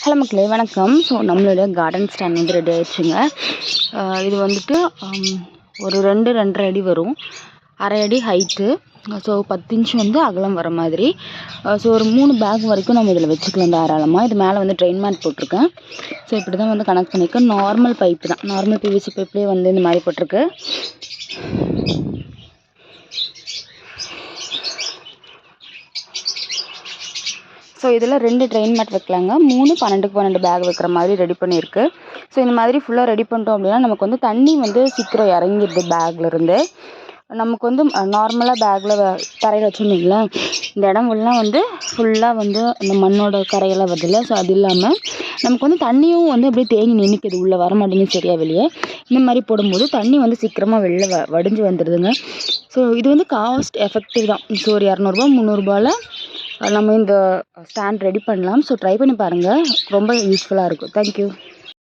Hello மக்களே வணக்கம். So நம்மளோட கார்டன் ஸ்டாண்ட் வந்து ரெடி ஆயிடுச்சுங்க. இது வந்துட்டு ஒரு ரெண்டு ரெண்டரை அடி வரும். அரை அடி ஹைட்டு ஸோ பத்து இன்ச் வந்து அகலம் வர மாதிரி. ஸோ ஒரு மூணு பேக் வரைக்கும் நம்ம இதில் வச்சுக்கலாம் தாராளமாக இது மேலே வந்து ட்ரெயின் மேட் போட்டிருக்கேன். ஸோ இப்படி தான் வந்து கனெக்ட் பண்ணியிருக்கேன் நார்மல் பைப்பு தான். நார்மல் பிவிசி பைப்லேயே வந்து இந்த மாதிரி போட்டிருக்கு. ஸோ இதில் ரெண்டு ட்ரெயின் மேட் வைக்கலாங்க. மூணு பன்னெண்டுக்கு பன்னெண்டு பேக் வைக்கிற மாதிரி ரெடி பண்ணியிருக்கு. ஸோ இந்த மாதிரி ஃபுல்லாக ரெடி பண்ணிட்டோம் அப்படின்னா நமக்கு வந்து தண்ணி வந்து சீக்கிரம் இறங்கிடுது பேக்லேருந்து நமக்கு வந்து நார்மலாக பேக்கில் தரையில் வச்சுருந்தீங்களேன் இந்த இடம் ஃபுல்லாக வந்து ஃபுல்லாக வந்து இந்த மண்ணோட கரையெல்லாம் வருதுல்ல. ஸோ அது இல்லாமல் நமக்கு வந்து தண்ணியும் வந்து அப்படியே தேங்கி நின்றுக்குது உள்ளே வர மாட்டேங்குது சரியா வெளியே. இந்த மாதிரி போடும்போது தண்ணி வந்து சீக்கிரமாக வெளில வ வடிஞ்சு வந்துடுதுங்க ஸோ இது வந்து காஸ்ட் எஃபெக்டிவ் தான். ஸோ ஒரு இரநூறுபா முந்நூறுபாவில் நம்ம இந்த ஸ்டாண்ட் ரெடி பண்ணலாம். ஸோ ட்ரை பண்ணி பாருங்கள் ரொம்ப யூஸ்ஃபுல்லாக இருக்கும். தேங்க்யூ